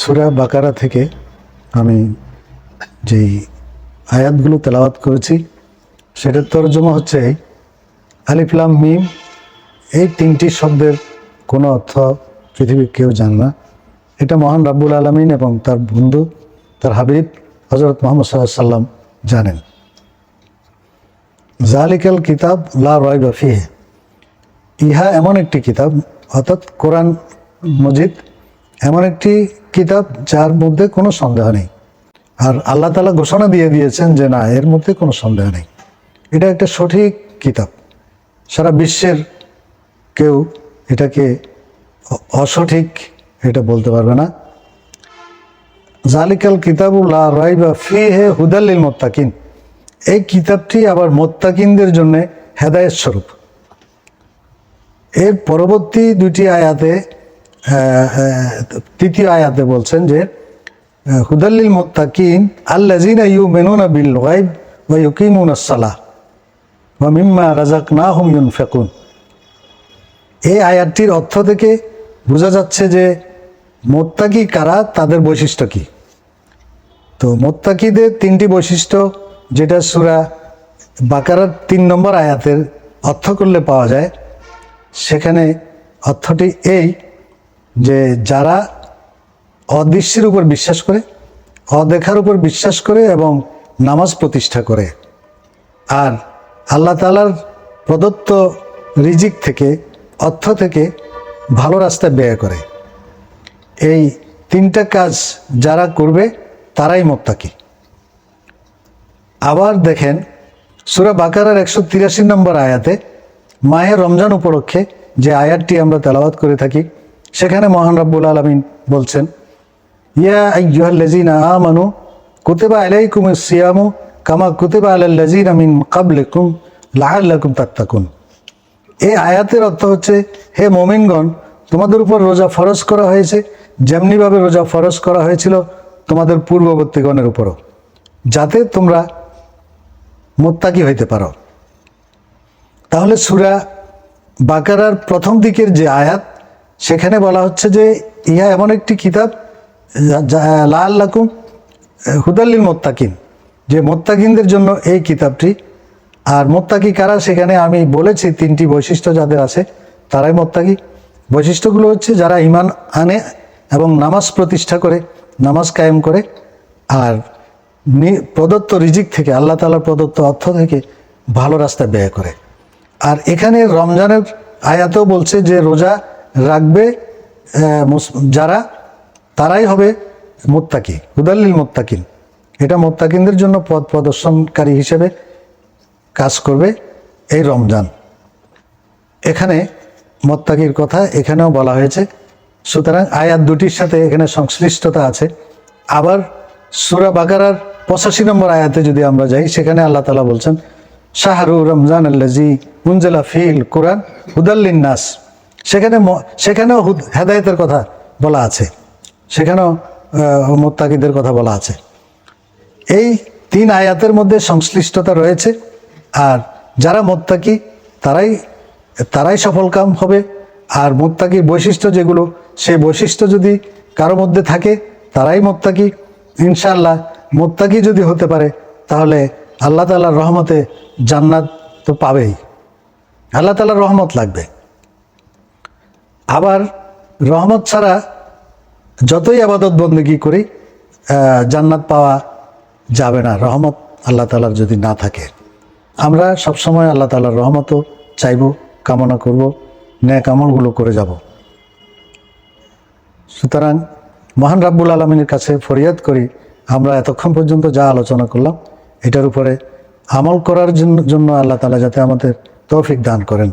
সুরা বাকারা থেকে আমি যেই আয়াতগুলো তেলাওয়াত করেছি, সেটার তর্জমা হচ্ছে আলিফলাম মিম। এই তিনটি শব্দের কোনো অর্থ পৃথিবীর কেউ জানে না। এটা মহান রাব্বুল আলমিন এবং তার বন্ধু, তার হাবিব হজরত মোহাম্মদ সাল্লাম জানেন। জালিকাল কিতাব লা রয় বাফিহে ইহা এমন একটি কিতাব, অর্থাৎ কোরআন মজিদ এমন একটি কিতাব যার মধ্যে কোনো সন্দেহ নেই। আর আল্লাহ তালা ঘোষণা দিয়ে দিয়েছেন যে, না, এর মধ্যে কোনো সন্দেহ নেই। এটা একটা সঠিক কিতাব। সারা বিশ্বের কেউ এটাকে অসঠিক এটা বলতে পারবে না। জালিকাল কিতাবুল্লাহ রাইবা ফি হে হুদাল্লিল মোত্তাকিন। এই কিতাবটি আবার মোত্তাকিনদের জন্য হেদায়েত স্বরূপ। এর পরবর্তী দুইটি আয়াতে তৃতীয় আয়াতে বলছেন যে, হুদাল্লিল মোত্তাকিন আল্লাজিনা ইউ মেনুনা বিল গাইব ওয়া ইউকিমুনা সালাহ ওয়া মিম্মা রাযাকনাহুম ইউনফিকুন। এই আয়াতটির অর্থ থেকে বোঝা যাচ্ছে যে মোত্তাকি কারা, তাদের বৈশিষ্ট্য কি? তো মোত্তাকিদের তিনটি বৈশিষ্ট্য, যেটা সুরা বাকারার তিন নম্বর আয়াতের অর্থ করলে পাওয়া যায়। সেখানে অর্থটি এই যে যারা অদৃশ্যের উপর বিশ্বাস করে, অদেখার উপর বিশ্বাস করে এবং নামাজ প্রতিষ্ঠা করে। আর আল্লাহ তালার প্রদত্ত রিজিক থেকে, অর্থ থেকে ভালো রাস্তা ব্যয় করে। এই তিনটা কাজ যারা করবে, তারাই মোত্তাকি। আবার দেখেন, সুরা বাকারার একশো তিরাশি নম্বর আয়াতে মায়ের রমজান উপলক্ষে যে আয়াতটি আমরা তেলাওয়াত করে থাকি সেখানে মহান রব্বুল আলমিন বলছেন, ইয়া আইয়ুহাল্লাযীনা আমানু কুতিবা আলাইকুমুস সিয়ামু কামা কুতিবা আলাল লাযীনা মিন ক্বাবলিকুম লাআল্লাকুম তাত্তাকুন। এই আয়াতের অর্থ হচ্ছে, হে মোমিনগণ, তোমাদের উপর রোজা ফরজ করা হয়েছে, যেমনিভাবে রোজা ফরজ করা হয়েছিল তোমাদের পূর্ববর্তীগণের উপরও, যাতে তোমরা মোত্তাকি হইতে পারো। তাহলে সুরা বাকারার প্রথম দিকের যে আয়াত সেখানে বলা হচ্ছে যে ইহা এমন একটি কিতাব লা আল্লাকুম হুদাল্লিল মোত্তাকিন, যে মোত্তাকিনদের জন্য এই কিতাবটি। আর মোত্তাকি কারা? সেখানে আমি বলেছি তিনটি বৈশিষ্ট্য যাদের আছে, তারাই মোত্তাকি। বৈশিষ্ট্যগুলো হচ্ছে যারা ইমান আনে এবং নামাজ প্রতিষ্ঠা করে, নামাজ কায়েম করে, আর প্রদত্ত রিজিক থেকে, আল্লাহ তালার প্রদত্ত অর্থ থেকে ভালো রাস্তা ব্যয় করে। আর এখানে রমজানের আয়াতেও বলছে যে রোজা রাখবে যারা, তারাই হবে মোত্তাকি হুদাল্লিল মোত্তাকিন। এটা মোত্তাকিনদের জন্য পথ প্রদর্শনকারী হিসেবে কাজ করবে এই রমজান। এখানে মোত্তাকির কথা এখানেও বলা হয়েছে। সুতরাং আয়াত দুটির সাথে এখানে সংশ্লিষ্টতা আছে। আবার সুরা বাকারার পঁচাশি নম্বর আয়াতে যদি আমরা যাই, সেখানে আল্লাহ তালা বলছেন, শাহরু রমজান আল্লাজি মুনজেলা ফিল কোরআন হুদাল্লিন নাস। সেখানে সেখানেও হুদ- হেদায়েতের কথা বলা আছে। সেখানেও মোত্তাকিদের কথা বলা আছে। এই তিন আয়াতের মধ্যে সংশ্লিষ্টতা রয়েছে, আর যারা মোত্তাকি, তারাই তারাই সফলকাম হবে। আর মোত্তাকির বৈশিষ্ট্য যেগুলো, সেই বৈশিষ্ট্য যদি কারও মধ্যে থাকে, তারাই মোত্তাকি। ইনশাল্লাহ মোত্তাকি যদি হতে পারে, তাহলে আল্লাহ তালার রহমতে জান্নাত তো পাবেই। আল্লাহ তালার রহমত লাগবে। আবার রহমত ছাড়া যতই আবাদত বন্দেগি করি জান্নাত পাওয়া যাবে না। রহমত আল্লাহ তালার যদি না থাকে। আমরা সবসময় আল্লাহ তালার রহমতও চাইব, কামনা করব ন্যায় কামলগুলো করে যাব। সুতরাং মহান রাব্বুল আলমিনের কাছে ফরিয়াদ করি, আমরা এতক্ষণ পর্যন্ত যা আলোচনা করলাম, এটার উপরে আমল করার জন্য আল্লাহ তালা যাতে আমাদের তৌফিক দান করেন।